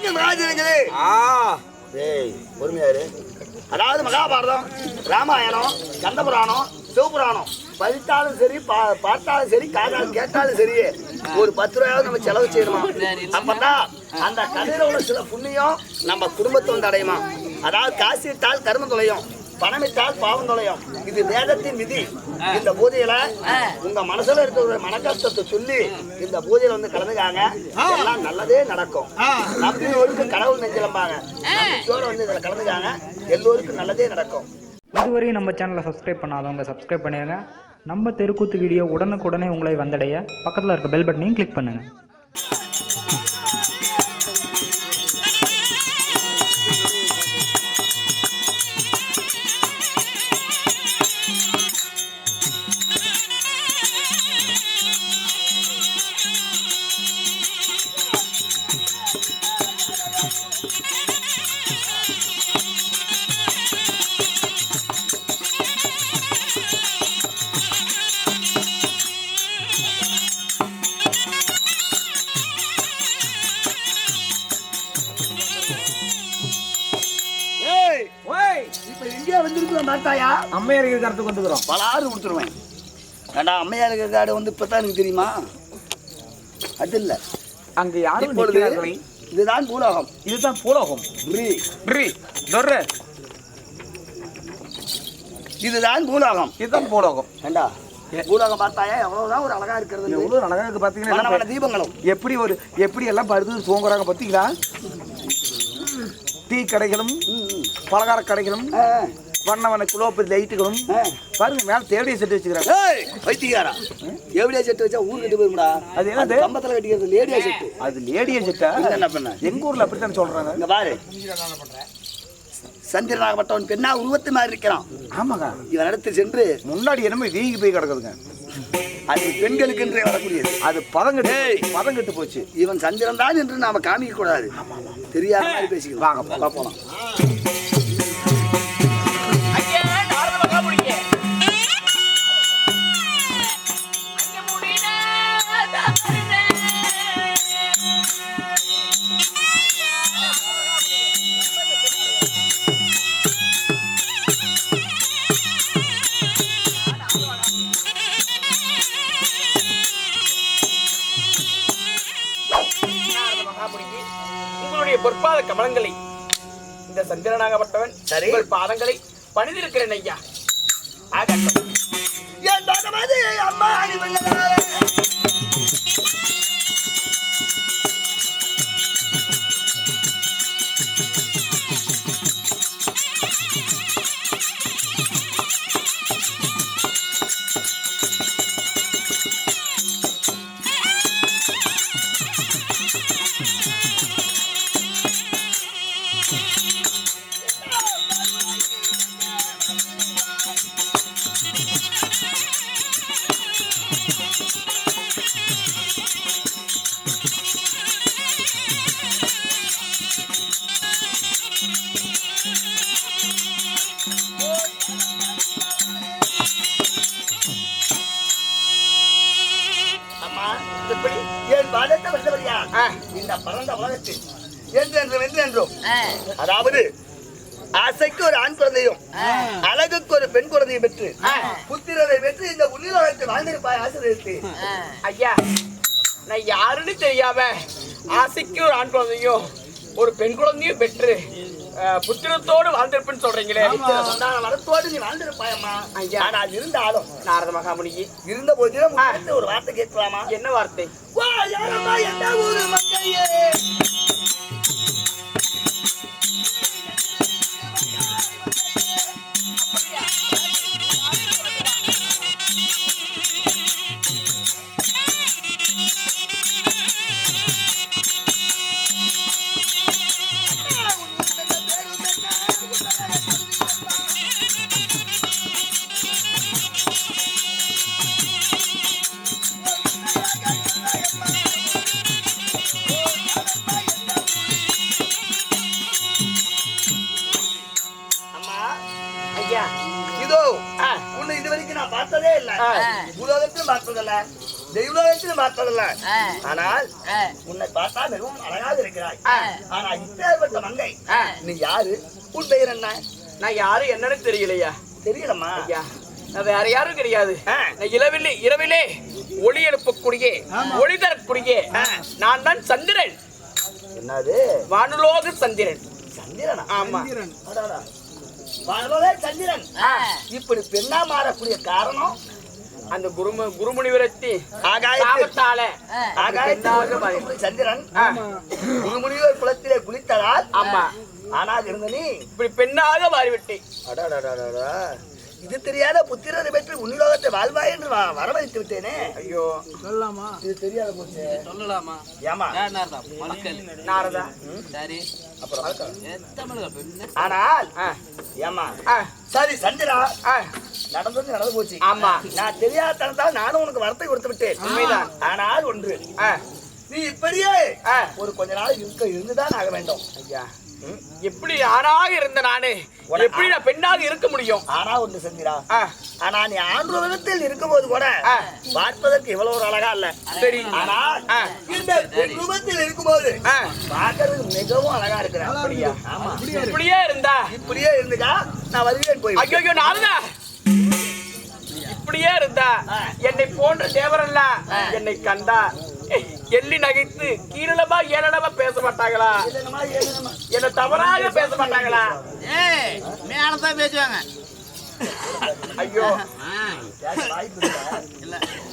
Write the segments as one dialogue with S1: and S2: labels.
S1: மதிக்க மகாஜனங்களே
S2: ஆ
S1: டேய் பொறுமையாரு அதாவது மகாபாரதம் ராமாயணம் கந்தபுராணம் சிவபுராணம் படித்தாலும் சரி பா பார்த்தாலும் சரி காதாலும் கேட்டாலும் சரி ஒரு பத்து ரூபாயாவது நம்ம செலவு செய்யணுமா? அப்பதான் அந்த கதையில உள்ள சில புண்ணியம் நம்ம குடும்பத்தை வந்து அடையுமா? அதாவது காசு இட்டால் கரும தொலையும். பணமிட்டால் பாவம் தொலையும் இது வேதத்தின் விதி. இந்த பூஜையில உங்க மனசுல இருக்கிற மன கஷ்டத்தை சொல்லி இந்த பூஜையில வந்து கலந்துக்காங்க. எல்லாம் நல்லதே நடக்கும். நம்பியோருக்கு கடவுள் நெஞ்சலம்பாங்க. நம்பிக்கையோட வந்து இதுல கலந்துக்காங்க. எல்லோருக்கும் நல்லதே நடக்கும்.
S3: இதுவரையும் நம்ம சேனலை சப்ஸ்கிரைப் பண்ணாதவங்க சப்ஸ்கிரைப் பண்ணிடுங்க நம்ம தெருக்கூத்து வீடியோ உடனுக்குடனே உங்களை வந்தடைய. பக்கத்தில் இருக்க பெல் பட்டனையும் கிளிக் பண்ணுங்கள்
S1: இப்ப எங்கேயா வந்திருக்கிறோம் பார்த்தாயா?
S2: அம்மையார் இருக்கிற
S1: பலாறு கொடுத்துருவேன். ஏண்டா அம்மையார் இருக்கிற காடு வந்து இப்பதான் எனக்கு தெரியுமா? அது இல்ல.
S2: அங்க யாரும்
S1: இப்பொழுது இதுதான் பூலோகம்.
S2: இதுதான் பூலோகம்.
S1: இதுதான் பூலோகம்.
S2: இதுதான் பூலோகம்.
S1: ஏண்டா பூலோகம் பார்த்தாயா? எவ்வளவுதான் ஒரு அழகா இருக்கிறது.
S2: எவ்வளவு அழகா இருக்கு பாத்தீங்கன்னா
S1: தீபங்களும்.
S2: எப்படி ஒரு எப்படி எல்லாம் படுத்து தூங்குறாங்க பாத்தீங்களா டீ கடைகளும். பலகார கடைகளும் வண்ண வண்ண குலோப்பு லைட்டுகளும். பாருங்க மேல தேவடிய செட்டு வச்சுக்கிறாங்க.
S1: பைத்தியக்காரா. எவ்வளோ செட்டு வச்சா ஊர் கட்டி போயிரும்டா?
S2: அது என்னது?
S1: கம்பத்துல கட்டிக்கிறது லேடியா செட்டு.
S2: அது லேடிய செட்டா?
S1: என்ன பண்ண?
S2: எங்க ஊர்ல அப்படித்தான் சொல்றாங்க?
S1: இங்க பாரு. சந்திரனாகப்பட்டவன் பெண்ணா உருவத்து மாதிரி இருக்கிறான்.
S2: ஆமாங்க
S1: இவன் இடத்தில் சென்று
S2: முன்னாடி என்னமோ வீங்கி போய் கிடக்குதுங்க.
S1: அது பெண்களுக்கு என்றே வரக்கூடியது.
S2: அது பதங்கட்டு பதங்கட்டு போச்சு.
S1: இவன் சந்திரன் தான் என்று நாம காமிக்க கூடாது. தெரியாத மாதிரி பேசிக்கலாம்.
S2: வாங்க
S1: வா
S4: உங்களுடைய பொற்பாத கமலங்களை இந்த சந்திரனாகப்பட்டவன்
S1: சரி.
S4: உங்கள் பாதங்களை பணிந்திருக்கிறேன் ஐயா ஆகட்டும்
S1: என் அம்மா அடிமையிலே. என் பாதத்தை வென்றவரியா
S4: ஆ.
S1: இந்த பரந்த உலகத்தில் என்றென்று வென்றென்றோம். அதாவது ஆசைக்கு ஒரு ஆண் குழந்தையும் அழகுக்கு ஒரு பெண் குழந்தையும் பெற்று புத்திரரை பெற்று இந்த உலகத்தில் வாழ்ந்திருப்பாய் ஆசிரியருக்கு.
S4: ஐயா நான் யாருன்னு தெரியாம ஆசைக்கு ஒரு ஆண் குழந்தையும் ஒரு பெண் குழந்தையும் பெற்று புத்திரத்தோடு வாழ்ந்திருப்பேன்னு சொல்றீங்களே.
S1: வரத்தோடு நீ வாழ்ந்திருப்பாயம்மா
S4: ஐயா.
S1: ஆனால் இருந்தாலும்
S4: நாரத மகாமுனிக்கு
S1: இருந்த போதிலும் ஒரு வார்த்தை கேட்கலாமா?
S4: என்ன வார்த்தை?
S1: வா யாரம்மா எந்த ஊரு மக்களையே பார்த்ததில்ல தெய்வலோகத்தில் பார்த்ததில்ல. ஆனால். உன்னை பார்த்தா மிகவும் அழகாக இருக்கிறாய். ஆனா இப்பேற்பட்ட மங்கை. நீ யாரு? உன் பெயர் என்ன?
S4: நான் யாரு என்னன்னு தெரியலையா?
S1: தெரியலம்மா.
S4: ஐயா நான் வேற யாரும் கிடையாது. இரவிலே இரவிலே ஒளி எழுப்பக்கூடிய ஒளி தரக்கூடிய நான் தான் சந்திரன்.
S1: என்னது?
S4: வானுலோக சந்திரன்.
S1: சந்திரனா?
S4: ஆமா.
S1: வானலோக சந்திரன். இப்படி பெண்ணா மாறக்கூடிய காரணம்
S4: அந்த குரும குருமுனிவரத்தி
S1: ஆகாயத்தில்.
S4: சாபத்தால.
S5: ஆ.
S1: ஆகாயத்தில் மாறக்கூடிய சந்திரன்
S4: ஆ,
S1: முழுமுனிவர் குளத்திலே குளித்ததால்
S4: ஆமா.
S1: ஆனாக இருந்த நீ.
S4: இப்படி பெண்ணாக மாறிவிட்டேன்.
S1: அடாடாடாடாடா. இது தெரியாத புத்திரரை பெற்று உன்னிலோகத்தை வாழ்வாய் என்று வரவழைத்து விட்டேனே.
S4: ஐயோ.
S1: இது தெரியாத போச்சு.
S6: சொல்லலாமா?
S1: ஏமா
S4: நாரதா?
S6: சரி.
S1: அப்புறம் ஆனால் ஏமா சரி சந்திரா. நடந்தது நடந்து போச்சு.
S4: ஆமா.
S1: நான் தெரியாத தனத்தால் நானும் உனக்கு வரத்தை கொடுத்து விட்டேன்.
S4: உண்மைதான்.
S1: ஆனால் ஒன்று நீ இப்படியே. ஒரு கொஞ்ச நாள் இருக்க இருந்துதான் ஆக வேண்டும்.
S4: ஐயா. எப்படி ஆணாக இருந்த நானு? எப்படி நான் பெண்ணாக இருக்க முடியும்?
S1: ஆனா ஒன்று
S4: ஆ,
S1: ஆனா நீ ஆண் ரூபத்தில் இருக்கும்போது கூட. பார்ப்பதற்கு இவ்வளவு ஒரு அழகா இல்ல.
S4: சரி.
S1: ஆனால்
S4: ஆ.
S1: இந்த பெண் ரூபத்தில் இருக்கும்போது
S4: ஆ,
S1: பார்க்கறதுக்கு மிகவும் அழகா இருக்கிற அப்படியா? ஆமா.
S4: இப்படியே இருந்தா?
S1: இப்படியே இருந்துக்கா நான் வருவேன் போய்
S4: ஐயோ நாரதா இப்படியே இருந்தா என்னை போன்ற தேவரெல்லாம் என்னை கண்டா. எள்ளி நகைத்து கீழமா ஏளனமா பேச மாட்டாங்களா? என்ன தவறாக பேச மாட்டாங்களா?
S6: ஏய் மேலதான் பேசுவாங்க.
S4: ஐயோ?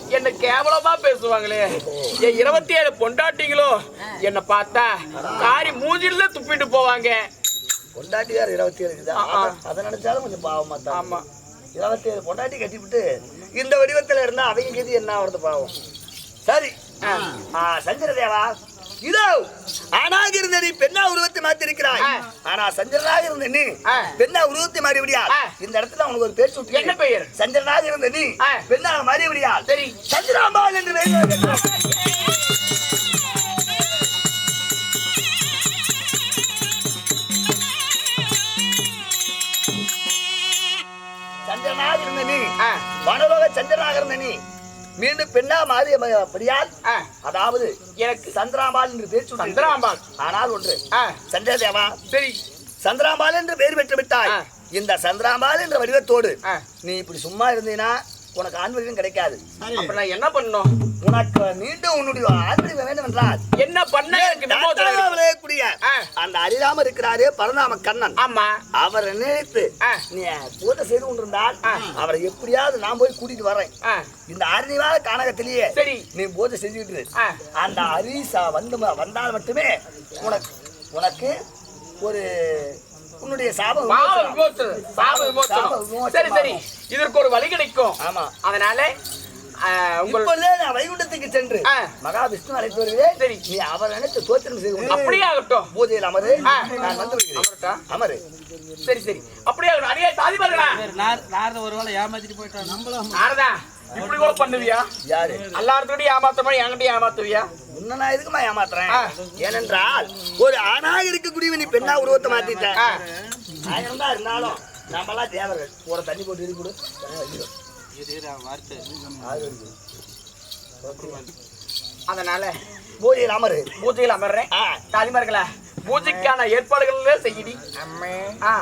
S4: என்ன கேவலமா பேசுவாங்களே. என் இருபத்தி ஏழு பொண்டாட்டிங்களோ என்ன பார்த்தா காரி மூஞ்சில துப்பிட்டு போவாங்க.
S1: பொண்டாட்டி வேற இருபத்தி ஏழு இருக்குதா
S4: ஆ, ஆ.
S1: அத- அதை நினைச்சாலும் கொஞ்சம் பாவமா தான்.
S4: ஆமா.
S1: இருபத்தி ஏழு பொண்டாட்டி கட்டிவிட்டு இந்த வடிவத்துல இருந்தா அவங்க கதி என்ன வருது பாவம்? சரி. ஆ, சந்திர தேவா இதோ ஆணாக இருந்த நீ பெண்ணா உருவத்தை மாத்தி இருக்கிறாய்
S4: ஆ.
S1: ஆனா சந்திரனாக இருந்த நீ. பெண்ணா உருவத்தை மாறி விடியா. இந்த இடத்துல உனக்கு ஒரு பேர் சுட்டு
S4: என்ன பெயர்?
S1: சந்திரனாக இருந்த நீ. பெண்ணாக மாறி விடியா
S4: சரி
S1: சந்திராம்பாள் என்று. சந்திரனாக இருந்த நீ வனலோக சந்திரனாக இருந்த நீ மீண்டும் பெண்ணா மாறிய படியால் அதாவது
S4: எனக்கு.
S1: சந்திராம்பாள் என்று பேர் சுட்டு
S4: சந்திராம்பாள்.
S1: ஆனால் ஒன்று. சந்திரதேவா?
S4: சரி.
S1: சந்திராம்பாள் என்று பெயர் பெற்று விட்டாய். இந்த சந்திராம்பாள் என்ற வடிவத்தோடு நீ இப்படி சும்மா இருந்தீனா உனக்கு ஆன்மீகம் கிடைக்காது.
S4: அப்ப நான் என்ன பண்ணணும்?
S1: உனக்கு மீண்டும் உன்னுடைய ஆன்மீகம் வேண்டும் என்றால்
S4: என்ன பண்ண.
S1: விளையக்கூடிய. அந்த அழியாம இருக்கிறாரே பரந்தாம கண்ணன்.
S4: ஆமா.
S1: அவரை நினைத்து. நீ பூஜை செய்து கொண்டிருந்தால் அவரை எப்படியாவது நான் போய் கூட்டிட்டு வரேன். இந்த அருணிவாக கானகத்திலேயே
S4: சரி.
S1: நீ பூஜை செஞ்சுக்கிட்டு. அந்த அரிசா வந்து வந்தால் மட்டுமே உனக்கு உனக்கு ஒரு உன்னுடைய சாபம்
S4: சாப விமோசனம். சரி சரி. இதற்கு ஒரு வழி கிடைக்கும்.
S1: ஆமா.
S4: அதனால ஆ, உங்கள்
S1: இப்பொழுதே நான் வைகுண்டத்துக்கு சென்று. மகாவிஷ்ணு அழைத்து வருகிறேன்.
S4: சரி.
S1: நீ அவர் நினைத்து தோத்திரம் செய்து
S4: அப்படியே ஆகட்டும்
S1: பூஜையில் அமரு. நான் வந்து
S4: அமரட்டா?
S1: அமரு.
S4: சரி சரி. அப்படியே ஆகட்டும். அடியே தாதிமார்களா
S6: நாரத ஒரு வேளை ஏமாத்திட்டு போயிட்டான் நம்மளும்
S4: நாரதா இப்படி கூட பண்ணுவியா?
S1: யாரு?
S4: எல்லார்கிட்டயும் ஏமாத்த மாதிரி என்கிட்ட ஏமாத்துவியா?
S1: உன்னை நான் எதுக்குமா ஏமாத்துறேன். ஏனென்றால் ஒரு ஆணாக இருக்கக்கூடிய நீ பெண்ணா உருவத்தை மாத்திட்ட.
S4: ஆ.
S1: ஆயிரம் தான் இருந்தாலும் நம்மளாம் தேவர்கள். ஒரு தண்ணி போட்டு எரி கொடு.
S6: இரு, இரு, அவன் வார்த்தை
S4: அதனால
S1: பூஜையில் அமரு.
S4: பூஜையில் அமர்றேன். தாதிமார்களா பூஜைக்கான ஏற்பாடுகள் செய்யடி. ஆ.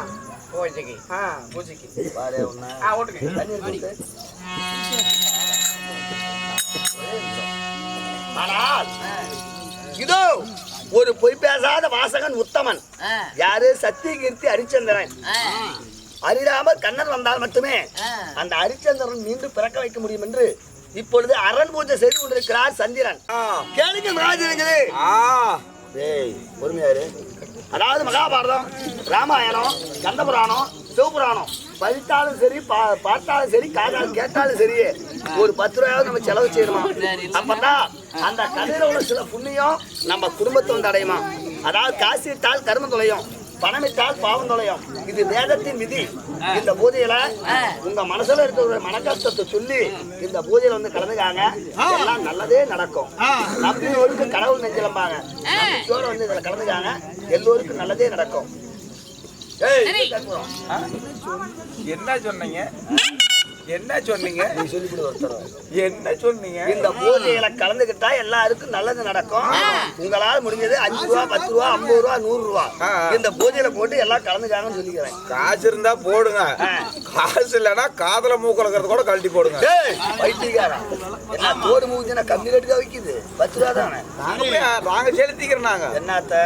S4: பூஜைக்கு. ஆ பூஜைக்கு.
S1: பாரு உன்னை.
S4: ஆ ஓட்டுங்க.
S1: ஆனால் இதோ ஒரு பொய் பேசாத வாசகன் உத்தமன். யாரு? சத்தியகீர்த்தி ஹரிச்சந்திரன் அரிராமர் கண்ணன் வந்தால் மட்டுமே. அந்த ஹரிச்சந்திரன் மீண்டும் பிறக்க வைக்க முடியும் என்று இப்பொழுது அரண் பூஜை செய்து கொண்டிருக்கிறார் சந்திரன். கேளுங்க மகாஜனங்களே டேய் பொறுமையாரு அதாவது மகாபாரதம் ராமாயணம் கந்தபுராணம் சிவபுராணம் படித்தாலும் சரி பா- பார்த்தாலும் சரி காதாலும் கேட்டாலும் சரி ஒரு பத்து ரூபாயாவது நம்ம செலவு செய்யணுமா? அப்பதான் அந்த கதையில உள்ள சில புண்ணியம் நம்ம குடும்பத்தை வந்து அடையுமா? அதாவது காசு இட்டால் கருமம் தொலையும். பணமிட்டால் பாவம் தொலையும் இது வேதத்தின் விதி. இந்த பூஜையில உங்க மனசுல இருக்கிற ஒரு மனக்கஷ்டத்தை சொல்லி இந்த பூஜையில வந்து கலந்துக்காங்க. எல்லாம் நல்லதே நடக்கும். நம்பியோருக்கு கடவுள் நெஞ்சலம்பாங்க. நம்பிக்கையோட வந்து இதுல கலந்துக்காங்க. எல்லோருக்கும் நல்லதே நடக்கும்.
S2: என்ன சொன்னீங்க? என்ன சொன்னீங்க?
S1: நீ சொல்லிவிடு ஒருத்தர்
S2: என்ன சொன்னீங்க?
S1: இந்த பூஜையில கலந்துக்கிட்டா எல்லாருக்கும் நல்லது நடக்கும். உங்களால முடிஞ்சது அஞ்சு ரூபா பத்து ரூபா ஐம்பது ரூபா நூறு ரூபா. இந்த பூஜையில போட்டு எல்லாம் கலந்துக்காங்கன்னு சொல்லிக்கிறேன்.
S2: காசு இருந்தா போடுங்க. காசு இல்லைன்னா காதல மூக்கலக்கிறது கூட கழட்டி போடுங்க.
S1: டேய், பைத்தியக்காரா என்ன தோடு மூஞ்சினா கம்மி ரேட்டுக்கா விக்குது? பத்து ரூபா தானே?
S2: நாங்க செலுத்திக்கிறோம் நாங்க.
S1: என்னத்த?